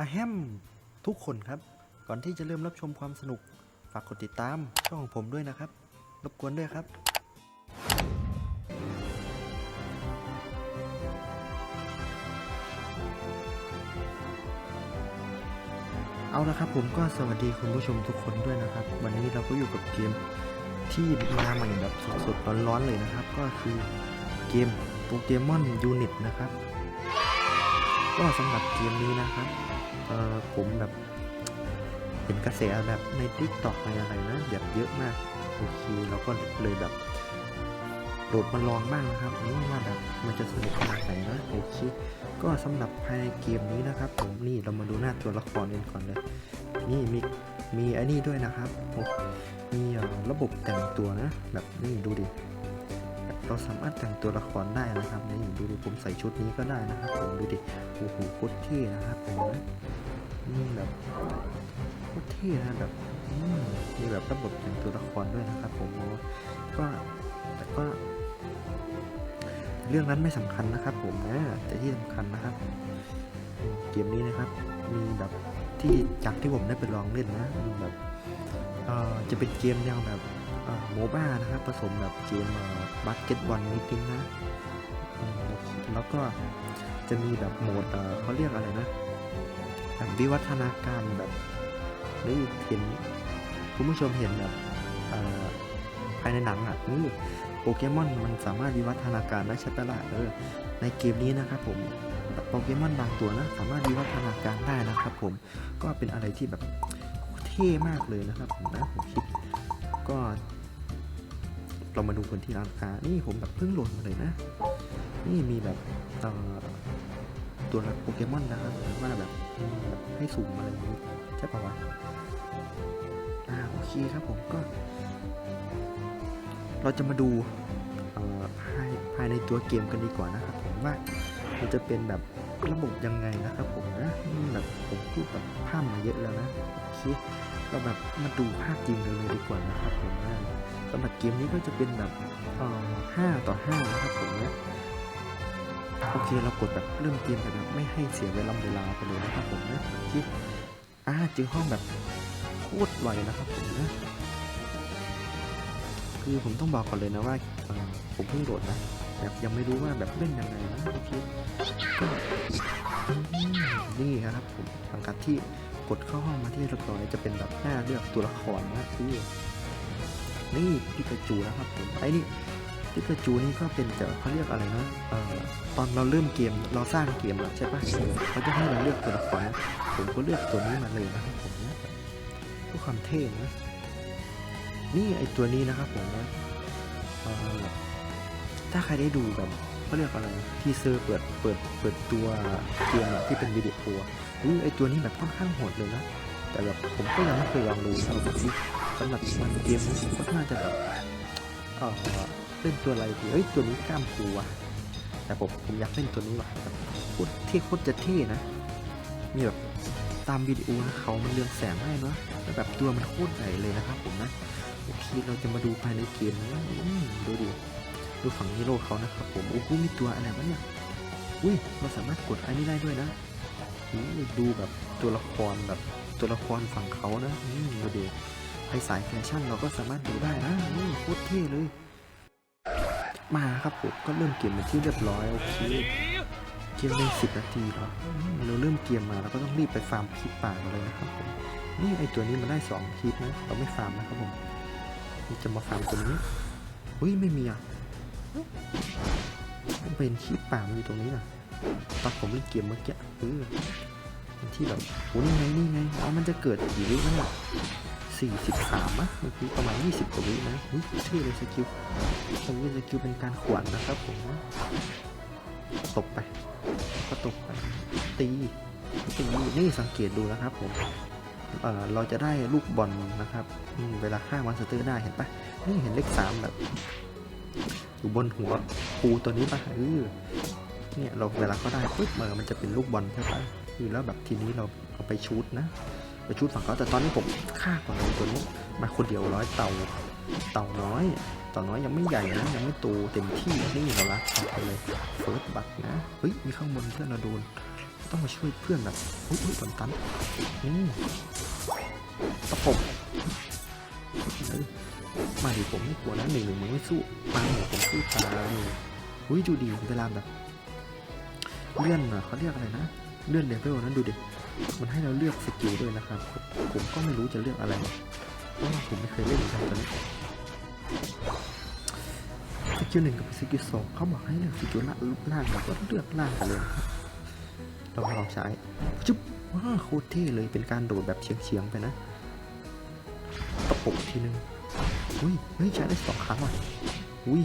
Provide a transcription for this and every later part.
อะแฮมทุกคนครับ ก่อนที่จะเริ่มรับชมความสนุก ฝากกดติดตามช่องของผมด้วยนะครับ รบกวนด้วยครับ เอาละครับผมก็สวัสดีคุณผู้ชมทุกคนด้วยนะครับ วันนี้เราก็อยู่กับเกมที่มาใหม่แบบสดๆร้อนๆเลยนะครับ ก็คือเกมโปเกมอนยูนิตนะครับ ก็สำหรับเกมนี้นะครับ เออผมแบบเห็นกระแสแบบใน t ิ k t o k ในอะไรนะแบบเยอะมากโอเคเราก็เลยแบบโหลดมาลองบ้างนะครับนี่ว่าแบบมันจะสนุกขนาดไหนนะโอเคก็สำหรับภายในเกมนี้นะครับ ผมนี่เรามาดูหน้าตัวละครกันก่อนเลยนี่มีมีไอ้นี่ด้วยนะครับโอ้มีระบบแต่งตัวนะ แบบนี่ดูดิเราสามารถแต่งตัวละครได้นะครับนี่ดูดิผมใส่ชุดนี้ก็ได้นะครับผมดูดิโอ้โหโคตรเท่นะครับผมนะ นี่แบบโคตรเท่นะแบบมีแบบระบบแต่งตัวละครด้วยนะครับผมก็แต่ก็ เรื่องนั้นไม่สำคัญนะครับ ผมนะแต่ที่สำคัญนะครับ เกมนี้นะครับ มีแบบที่จากที่ผมได้ไปลองเล่นนะมีแบบจะเป็นเกมแนวแบบโมบ้านะครับ ผสมแบบเกมบาสเกตบอลนิดนึงนะแล้วก็จะมีแบบโหมดเขาเรียกอะไรนะ แบบวิวัฒนาการแบบนี่เห็นคุณผู้ชมเห็นแบบภายในหนังอะนี่โปเกมอนมันสามารถวิวัฒนาการได้ใช่ปะล่ะเออในเกมนี้นะครับผมโปเกมอนบางตัวนะสามารถวิวัฒนาการได้นะครับผมก็เป็นอะไรที่แบบเท่มากเลยนะครับผมนะผมคิดก็เรามาดูคนที่ร้านค้านี่ผมแบบเพิ่งโหลดมาเลยนะ นี่มีแบบ ตัวโปเกมอนนะครับว่าแบบมีแบบให้สุ่มอะไรอย่างนี้ใช่ปะวะอ่าโอเคครับผมก็ เราจะมาดูภายในตัวเกมกันดีกว่านะครับผมว่ามันจะเป็นแบบระบบยังไงนะครับผมนะแบบผมพูดแบบภาพมาเยอะแล้วนะโอเคเราแบบมาดูภาพจริงกันเลยดีกว่านะครับผมนะสำหรับเกมนี้ก็จะเป็นแบบห้าต่อห้านะครับผมนะ โอเคเรากดแบบเริ่มเกมไปแบบไม่ให้เสียเวลาเวลาไปเลยนะครับผมนะโอเคอ่าเจอห้องแบบโคตรไวนะครับผมนะคือผมต้องบอกก่อนเลยนะว่าผมเพิ่งโหลดนะแบบยังไม่รู้ว่าแบบเล่นยังไงนะโอเคก็นี่ครับผมหลังจากที่กดเข้าห้องมาที่เรียบร้อยจะเป็นแบบหน้าเลือกตัวละครนะคือนี่พิกาจูนะครับผมไอ้นี่ พิกาจูนี่ก็เป็นจะเขาเรียกอะไรนะเอ่อตอนเราเริ่มเกมเราสร้างเกมแล้วใช่ปะเขาจะให้เราเลือกตัวละครนผมก็เลือกตัวนี้มาเลยนะครับผมนะเพื่อความเท่นะนี่ไอตัวนี้นะครับผมนะถ้าใครได้ดูแบบเขาเรียกอะไรทีเซอร์เปิดเปิดเปิดตัวเกมที่เป็นวิดีโออะอุ้ยไอตัวนี้แบบค่อนข้างโหดเลยนะแต่แบบผมก็ยังไม่เคยลองดูนะแบบสำหรับเกมนี้ผมก็น่าจะแบบเออ เล่นตัวอะไรดีเอ้ยตัวนี้กล้ามปูอะแต่ผมผมอยากเล่นตัวนี้ว่ะโคตรเท่โคตรจะเท่นะมีแบบตามวิดีโอนะเขามันเรืองแสงให้เนาะแล้วแบบตัวมันโคตรใหญ่เลยนะครับผมนะโอเคเราจะมาดูภายในเกมนะดูดิดูฝั่งฮีโร่เขานะครับผมโอ้โหมีตัวอะไรวะเนี่ยอุ้ยเราสามารถกดอันนี้ได้ด้วยนะดูแบบตัวละครแบบตัวละครฝั่งเขานะอืมดูดิไอสายแฟชั่นเราก็สามารถดูได้นะอืมโคตรเท่เลย มาครับผมก็เริ่มเกมเป็นที่เรียบร้อยโอเคเกมได้สิบนาทีแล้วเราเริ่มเกมมาเราก็ต้องรีบไปฟาร์มพีป่ากันเลยนะครับผมนี่ไอตัวนี้มันได้สองพีนะเราไม่ฟาร์มนะครับผมจะมาฟาร์มตัวนี้เฮ้ยไม่มีอะเป็นที่ป่ามันอยู่ตรงนี้นะตอนผมเล่นเกมเมื่อกี้เออที่แบบโหนี่ไงนี่ไงอ๋อมันจะเกิดผีหรือเปล่า 43มะเมื่อกี้ประมาณ 20กว่าวินะชื่อเลยสกิลสกิลสกิลเป็นการขวนนะครับผมตกไป ก็ตกไป ตีตีนี่สังเกตดูนะครับผมเออเราจะได้ลูกบอลนะครับเวลาฆ่ามอนสเตอร์ได้เห็นปะนี่เห็นเลขสามแบบอยู่บนหัวปูตัวนี้ปะเออเนี่ยเราเวลาก็ได้ปุ๊บมันจะเป็นลูกบอลใช่ปะคือแล้วแบบทีนี้เราเอาไปชูดนะ ไปชูดฝั่งเขาแต่ตอนนี้ผมฆ่าก่อนเลยตัวนี้มาคนเดียวร้อยเต่าเต่าน้อยเต่าน้อยยังไม่ใหญ่นะยังไม่โตเต็มที่นี่เราละเอาไปเลยเฟิร์สบัตนะเฮ้ยมีข้างบนเพื่อนเราโดนต้องมาช่วยเพื่อนแบบอุ้ยอุ้ยโดนตันอืมตะปบเอ้ยมาดิผมไม่กลัวนะหนึ่งหนึ่งมึงไม่สู้มาเนี่ยผมสู้ตายอุ้ยดูดีเวลาแบบเลื่อนอะเขาเรียกอะไรนะ เลื่อนเลเวลนั้นดูดิ มันให้เราเลือกสกิลด้วยนะครับ ผมก็ไม่รู้จะเลือกอะไรเพราะผมไม่เคยเล่นเหมือนกันตอนนี้สกิลหนึ่งกับสกิลสองเขาบอกให้เลือกสกิลล่างล่างเราก็เลือกล่างไปเลยครับเรามาลองใช้จุ๊บว้าโคตรเท่เลยเป็นการโดดแบบเฉียงๆไปนะตะปบทีนึงอุ้ยเฮ้ยใช้ได้สองครั้งว่ะอุ้ย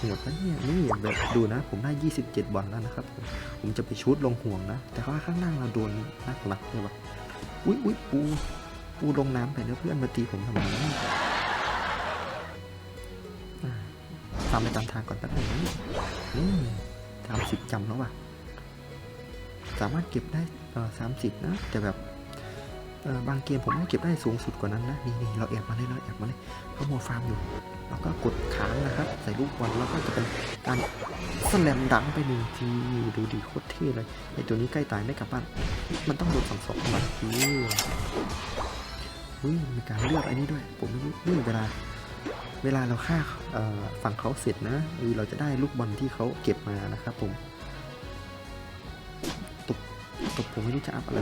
โหดนะเนี่ยนี่แบบดูนะ ผมได้ 27 บอลแล้วนะครับ ผมผมจะไปชูดลงห่วงนะ แต่ว่าข้างล่างเราโดนนักหลักเลยว่ะอุ้ยอุ้ยปูปูลงน้ำไปแล้วเพื่อนมาตีผมทำไมวะเนี่ยอ่าตามไปตามทางก่อนแป๊บนึงนะอืมสามสิบจำแล้วว่ะ สามารถเก็บได้เออสามสิบนะแต่แบบ บางเกมผมก็เก็บได้สูงสุดกว่านั้นนะนี่นี่เราแอบมาเลยเราแอบมาเลยเขาโมฟาร์มอยู่เราก็กดค้างนะครับ ใส่ลูกบอลแล้วก็จะเป็นการสแลมดังไปหนึ่งทีดูดีโคตรเท่เลยไอตัวนี้ใกล้ตายไม่กลับบ้านมันต้องโดนสองสองหมัดทีอุ้ยมีการเลือกอันนี้ด้วย ผมไม่รู้เรื่องเวลา เวลาเราฆ่าฝั่งเขาเสร็จนะเออเราจะได้ลูกบอลที่เขาเก็บมานะครับผมตบตบผมไม่รู้จะอัพอะไร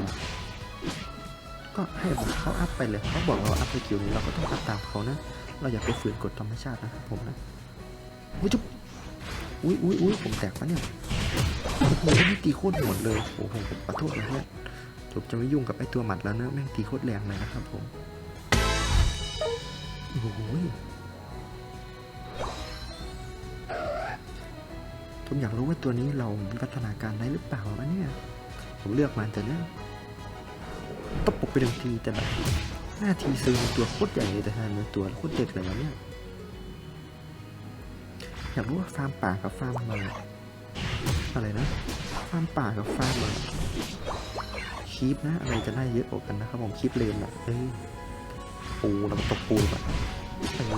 ก็ให้เขาอัพไปเลยเขาบอกเราอัพสกิลนี้เราก็ต้องอัพตามเขานะ เราอย่าไปฝืนกฎธรรมชาตินะครับผมนะอุ้ยจุ๊บอุ้ยอุ้ยอุ้ยผมแตกปะเนี่ยโอ้โหนี่ตีโคตรโหดเลยโอ้โหผมขอโทษนะเนี่ยผมจะไม่ยุ่งกับไอ้ตัวหมัดแล้วนะแม่งตีโคตรแรงเลยนะครับผมโอ้โหผมอยากรู้ว่าตัวนี้เราวิวัฒนาการได้หรือเปล่าวะเนี่ยผมเลือกมาแต่เนี่ย ตบปุกไปหนึ่งทีแต่แบบหน้าทีซึงตัวโคตรใหญ่เลยแต่ทานตัวโคตรเด็ดเลยวะเนี่ยอยากรู้ว่าฟาร์มป่ากับฟาร์มเมืองอะไรนะฟาร์มป่ากับฟาร์มเมืองคีปนะอะไรจะได้เยอะกว่ากันนะครับผมคีปเลนแบบเออปูแล้วตกปูแบบ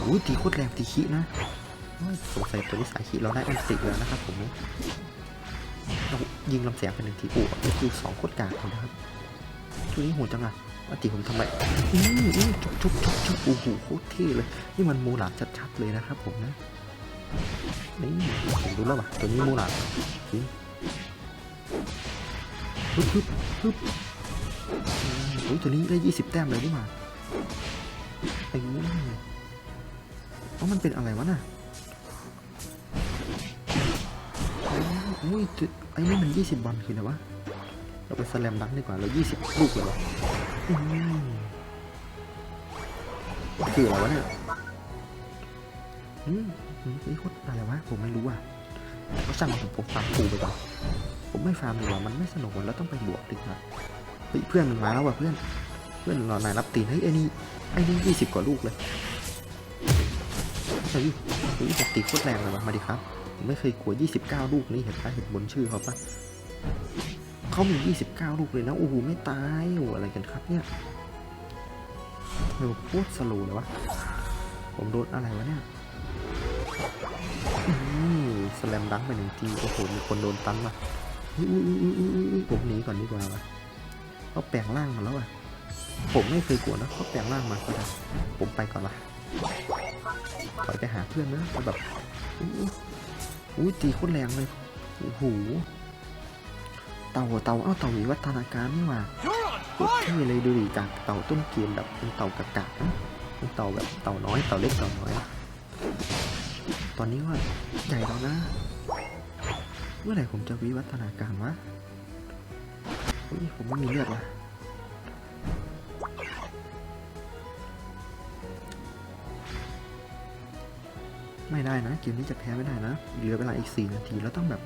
โอ้ยตีโคตรแรงตีคีนะสงสัยตัวนี้สายคีเราได้อันติแล้วนะครับผมเรายิงลำแสงไปหนึ่งทีปูไอคิวสองโคตรกากเลยนะครับ ตัวนี้โหดจังอะอันติผมทำไมอืมอืมชุบชุบชุบชุบโอ้โหโคตรเท่เลย นี่มันมูหลาชัดๆเลยนะครับผมนะนี่ผมรู้แล้วว่ะตัวนี้มูหลาจริงฮึบฮึบฮึบโอ้ยตัวนี้ได้ยี่สิบแต้มเลยนี่หว่าไอ้นี่เพรามันเป็นอะไรวะน่ะโอ้ยไอ้นี่มันยี่สิบบอลคืออะไรวะ เราไปสแลมดังดีกว่าเรายี่สิบลูกเลยวะคืออะไรวะเนี่ยอืมอืมนี่โคตรอะไรวะผมไม่รู้อะก็ช่างผมผมฟาร์มปูไปก่อนผมไม่ฟาร์มดีกว่ามันไม่สนุกแล้วต้องไปบวกดีกว่าเฮ้ยเพื่อนมันมาแล้วว่ะเพื่อน เพื่อนรอนายรับตีนเฮ้ยไอ้นี่ไอ้นี่ยี่สิบกว่าลูกเลยเฮ้ยเฮ้ยตีโคตรแรงเลยวะมาดิครับ ผมไม่เคยกลัวยี่สิบเก้าลูกนี่เห็นปะเห็นบนชื่อเขาปะ เขามียี่สิบเก้าลูกเลยนะ โอ้โห ไม่ตายโอ้โหอะไรกันครับเนี่ยเร็วโคตรสโลว์เลยวะ ผมโดนอะไรวะเนี่ยอืมสแลมดังไปหนึ่งที โอ้โห มีคนโดนตันว่ะอุ๊ยอุ๊ยอุ๊ยอุ๊ยอุ๊ยอุ๊ยผมหนีก่อนดีกว่าว่ะเขาแปลงร่างมาแล้วอะผมไม่เคยกลัวนะเขาแปลงร่างมาก็ได้ผมไปก่อนละถอยไปหาเพื่อนนะแบบอุ๊ยอุ้ยตีโคตรแรงเลยโอ้โห เต่าเต่าเอ้าเต่าวิวัฒนาการนี่หว่าโคตรเท่เลยดูดิจากเต่าต้นเกมแบบเป็นเต่ากะกะนะเป็นเต่าแบบเต่าน้อยเต่าเล็กเต่าน้อย ตอนนี้ว่าใหญ่แล้วนะ เมื่อไหร่ผมจะวิวัฒนาการวะเฮ้ยผมไม่มีเลือดว่ะไม่ได้นะเกมนี้จะแพ้ไม่ได้นะเหลือเวลาอีกสี่นาทีแล้วต้องแบบ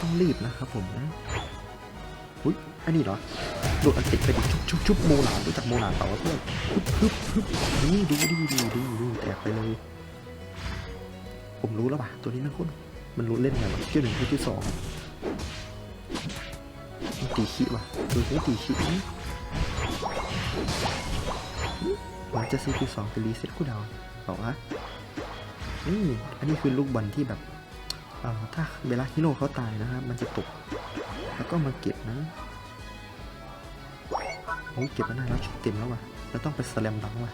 ต้องรีบนะครับผมนะอุ้ยอันนี้เหรอโดดอันติดไปดิชุบชุบชุบโมหลานรู้จักโมหลานเปล่าวะเพื่อนฮึบฮึบฮึบนี่ดูดีดีดีดีแตกไปเลย ผมรู้แล้วว่ะตัวนี้มันโคตรมันรู้เล่นไงวะเที่ยวหนึ่งเที่ยวสองตีขี้ว่ะตัวนี้ตีขี้นี่หลังจากซีที่สองเป็นรีเซ็ตกูดาวบอกว่านี่อันนี้คือลูกบอลที่แบบ ถ้าเวลาฮิโร่เขาตายนะครับ มันจะตก แล้วก็มาเก็บนะโอ้เก็บมาได้แล้วชุดเต็มแล้วว่ะเราต้องไปสแลมดังว่ะ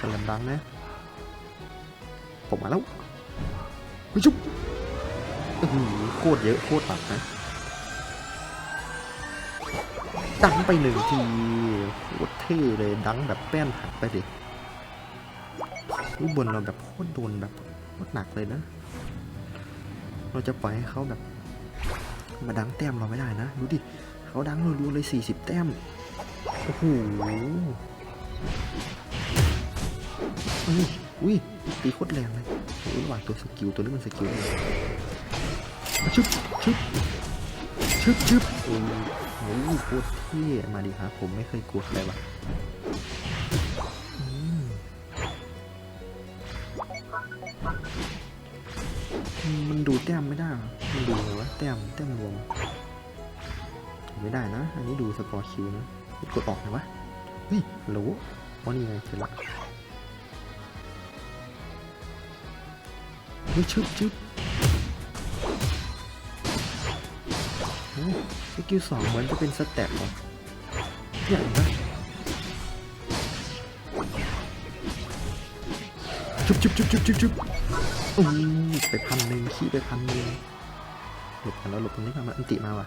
สแลมดังนะ ผมมาแล้วเฮ้ยจุ๊บโอ้โหโคตรเยอะโคตรหนักนะดังไปหนึ่งทีโคตรเท่เลยดังแบบแป้นหักไปดิรูบนเราแบบโคตรโดนแบบโคตรหนักเลยนะ เราจะปล่อยให้เขาแบบ มาดังแต้มเราไม่ได้นะ ดูดิเขาดังเรัวๆเลย 40 แต้ม โอ้โหอุ้ยอุ้ยตีโคตรแรงเลยระหว่างตัวสกิลตัวนี้มันสกิลชึบชึบชึบชึบโอ้โอ้ยโคตรเท่มาดิครับ ผมไม่เคยกลัวใครว่ะ มันดูแต้มไม่ได้มันดูไงวะแต้มแต้มรวม ไม่ได้นะ อันนี้ดูสกอร์คิวนะกดออกเลยวะเฮ้ยฮัลโหลว่านี่ไงเสร็จละเฮ้ยชึบชึบสกิลสองเหมือนจะเป็นสแต็กเหรอเนี่ยเห็นะชุบชุบชุบชุบชุบชุบ อู้ไปพันหนึ่งขี้ไปพันหนึ่งหลบกันแล้วหลบตรงนี้มามันอันติมาว่ะ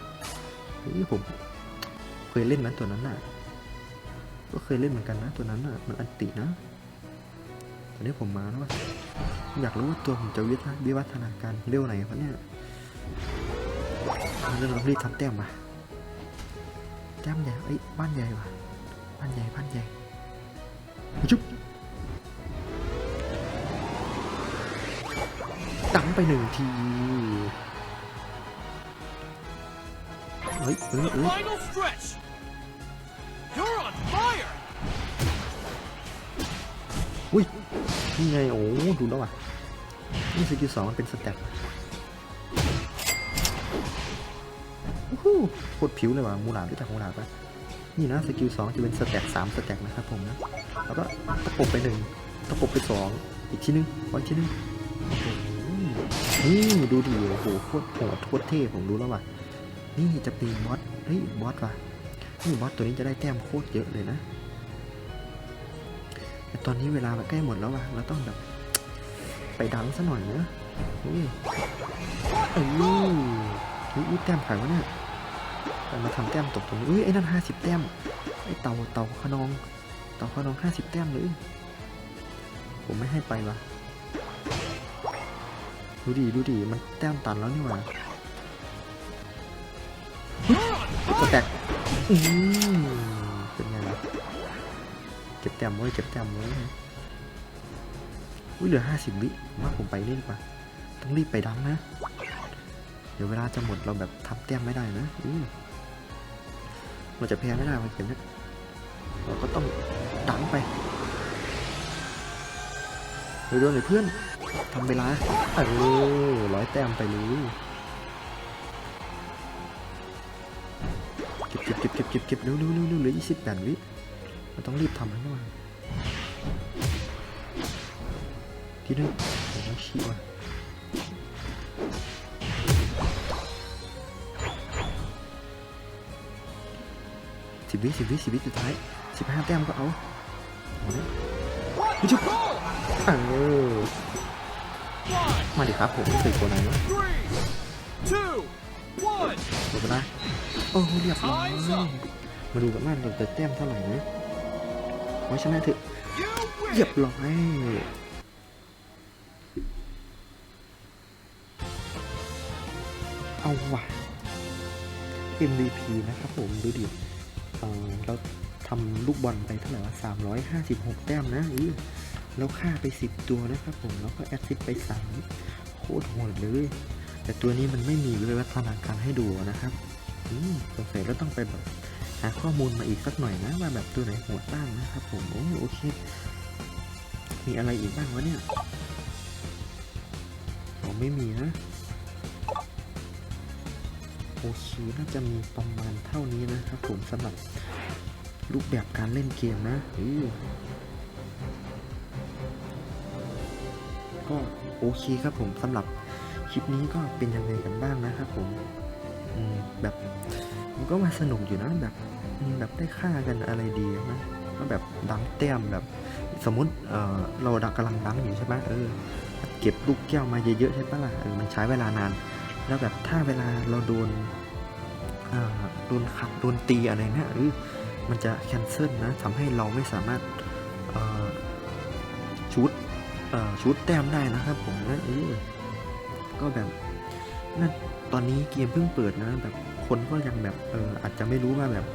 เฮ้ยผม เคยเล่นนะตัวนั้นน่ะ ก็เคยเล่นเหมือนกันนะตัวนั้นน่ะ มันอันตินะตอนนี้ผมมาแล้วว่ะอยากรู้ว่าตัวผมจะวิทวิวัฒนาการเร็วไหนวะเนี่ยเรื่องเรารีบทำแต้มมาแต้มใหญ่ไอ้บ้านใหญ่ว่ะบ้านใหญ่บ้านใหญ่จุ๊บ ดังไปหนึ่งที เฮ้ยเฮ้ย The เฮ้ย final stretch! You're on fire! อุ้ยนี่ไง โอ้ดูแล้วว่ะนี่สกิลสองมันเป็นสแต็กโอ้โหโคตรผิวเลยว่ะมูหลาดรู้จักมูหลาดปะนี่นะสกิลสองจะเป็นสแต็กสามสแต็กนะครับผมนะ แล้วก็ตะปบไปหนึ่งตะปบไปสองอีกทีนึงขออีกทีนึงโอ้โห นี่ดูดิโอ้โหโคตรโหดโคตรเท่ผมรู้แล้วว่ะนี่จะเป็นบอสเฮ้ยบอสว่ะนี่บอสตัวนี้จะได้แต้มโคตรเยอะเลยนะแต่ตอนนี้เวลามันใกล้หมดแล้วว่ะเราต้องแบบไปดังซะหน่อยนะอุ้ยเอ้ยอุ้ยอุ้ยแต้มขายวะเนี่ยแต่มาทำแต้มตกตรงนี้อุ้ยไอ้นั่นห้าสิบแต้มไอ้เต่าเต่าขนองเต่าขนองห้าสิบแต้มเลยผมไม่ให้ไปว่ะ ดูดิดูดิมันแต้มตันแล้วนี่หว่า You're on สแตกอืมเป็นไงล่ะเก็บแต้มไว้เก็บแต้มไว้อุ้ยเหลือห้าสิบวิมว่าผมไปเล่นกว่า ต้องรีบไปดังนะ เดี๋ยวเวลาจะหมดเราแบบทำแต้มไม่ได้นะอืมเราจะแพ้ไม่ได้วันเกมเนี้ยเราก็ต้องดังไปเร็วๆหน่อยเพื่อน ทำเวลาเออร้อยแต้มไปเลยเก็บเก็บเก็บเก็บเก็บเก็บเร็วเร็วเร็วเร็วเหลือยี่สิบแปดวิเราต้องรีบทำให้ได้ทีนึงผมต้องชี้ว่ะสิบวิสิบวิสิบวิสุดท้ายสิบห้าแต้มก็เอาเอาดิ What? Would you- Goal! เออ มาดิครับผมไม่เคยกลัวไหนวะ three, two, one! หมดเวลาโอ้เรียบร้อยมาดูกันว่าเราจะแต้มเท่าไหร่นะขอให้ชนะเถอะเรียบร้อยเอาว่ะ MVP นะครับผมดูดิเอ่อเราทำลูกบอลไปเท่าไหร่วะ356 แต้มนะอือ แล้วฆ่าไป 10 ตัวนะครับผม แล้วก็แอดซิสไป3โคตรโหดเลย แต่ตัวนี้มันไม่มีวิวัฒนาการให้ดูนะครับ อืมสงสัยเราต้องไปแบบหาข้อมูลมาอีกสักหน่อยนะว่าแบบตัวไหนโหดบ้างนะครับผม โอ้โอเค มีอะไรอีกบ้างวะเนี่ยอ๋อไม่มีนะโอเคน่าจะมีประมาณเท่านี้นะครับผมสำหรับรูปแบบการเล่นเกมนะอือ ก็โอเคครับผมสำหรับคลิปนี้ก็เป็นยังไงกันบ้างนะครับผมแบบมันก็มาสนุกอยู่นะแบบแบบได้ฆ่ากันอะไรดีนะก็แบบดังแต้มแบบ สมมุติเออเราดังกำลังดังอยู่ใช่ไหมเออเก็บลูกแก้วมาเยอะๆใช่ปะล่ะเออมันใช้เวลานาน แล้วแบบถ้าเวลาเราโดนโดนขัดโดนตีอะไรเนี่ยเออมันจะแคนเซิลนะทำให้เราไม่สามารถชุด ชุดแต้มได้นะครับผมนะเออก็แบบนั่นตอนนี้เกมเพิ่งเปิดนะ แบบคนก็ยังแบบเอออาจจะไม่รู้ว่าแบบ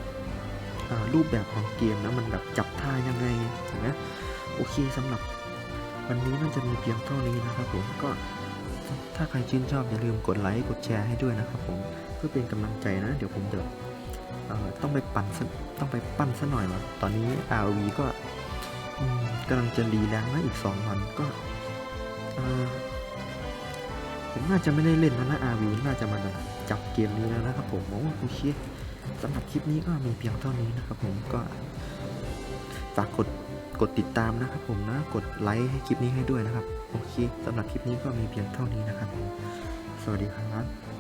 รูปแบบของเกมนะมันแบบจับท่ายังไงเห็นไหมโอเคสำหรับวันนี้น่าจะมีเพียงเท่านี้นะครับผมก็ถ้าใครชื่นชอบอย่าลืมกดไลค์กดแชร์ให้ด้วยนะครับผมเพื่อเป็นกำลังใจนะ เดี๋ยวผมจะต้องไปปั่นต้องไปปั้นซะหน่อยวะตอนนี้ RV ก็ กำลังจะรีแรงนะอีก2วันก็ผมน่าจะไม่ได้เล่นแล้วนะ RV น่าจะมาจับเกมนี้แล้วนะครับผมโอ้โอเคสำหรับคลิปนี้ก็มีเพียงเท่านี้นะครับผมก็ฝากกดกดติดตามนะครับผมนะ กดไลค์ให้คลิปนี้ให้ด้วยนะครับ โอเคสำหรับคลิปนี้ก็มีเพียงเท่านี้นะครับผมสวัสดีครับ